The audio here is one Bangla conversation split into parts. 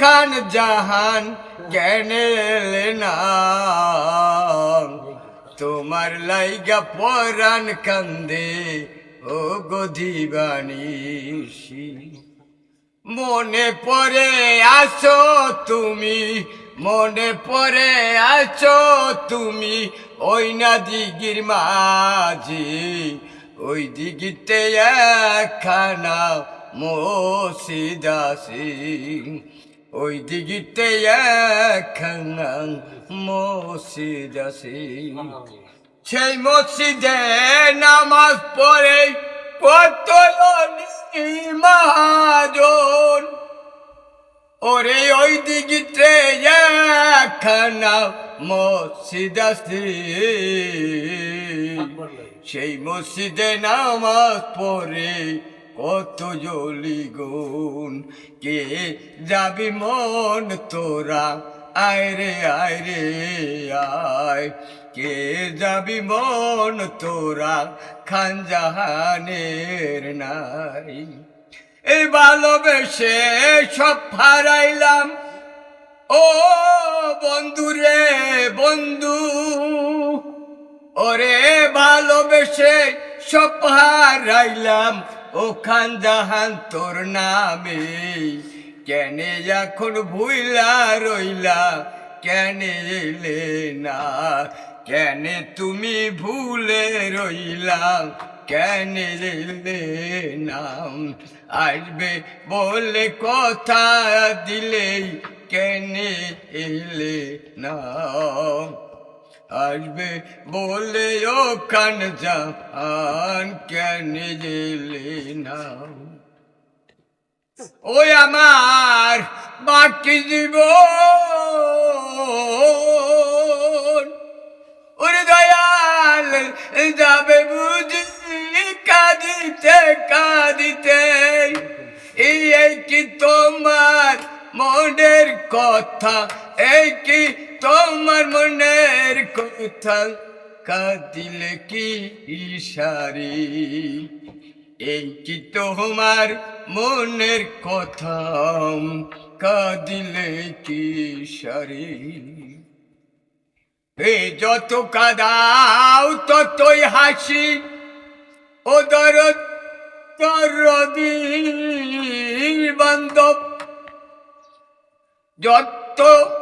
খান জাহান কেনে না তোমার লাইগা পরাণ কান্দে ও গধিবানিসি মনে পড়ে আছো তুমি, মনে পড়ে আছো তুমি, ওই না দিগির মাঝি, ওই দিগিতে একখানা মসজিদ আছে। ওই দিগিতে একখানা মসজিদ আছে। সেই মসজিদে নামাজ পড়ে কত মহাজন। ওরে ওই দিকে একখানা মসজিদ আছে। সেই মসজিদে নামাজ পড়ে কত জলি গুণ, কে যাবি মন তোরা? আয় রে আয় রে, আয়। কে যাবি মন তোরা? খান জাহানের নাই। এই ভালোবেসে সব হারাইলাম। ও বন্ধু রে বন্ধু, ওরে ভালোবেসে সব হারাইলাম। ও খান জাহান তোর নামে। কেনে এখন ভুইলা রইলা, কেনে এলে না। কেনে তুমি ভুলে রইলা, কেনে এলে নাম আসবে বলে কথা দিলে কেনে এলে না। আসবে বলে ও কান জাহান কেন এলে না ওই আমার বাকি জীবন। ওরে দয়াল যাবে বুঝি কাঁদিতে কাঁদিতে। এই কি তোমার মনের কথা এই কি তোমার মনের কথা কাঁদিলে কি ইশারি এই কি তোমার মনের কথা কাঁদিলে কি সারি এ যত কাদাও ততই হাসি, ও দরদ দরদি বান্ধব। যত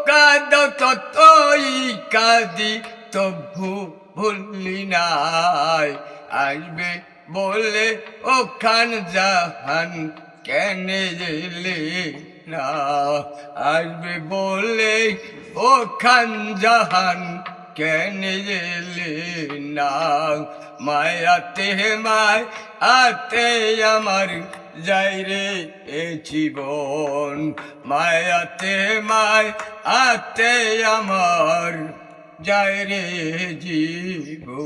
কাদ ততই কাদি, তবু ভুললি নাই। আসবে বলে ও খান জাহান কেন এলে না? আসবে বলে ও খান জাহান কেন না মায়াতে মায় আতে আমার যাই রে এ জীবন। মায়াতে মায় আতে আমার যাই রে জীবন।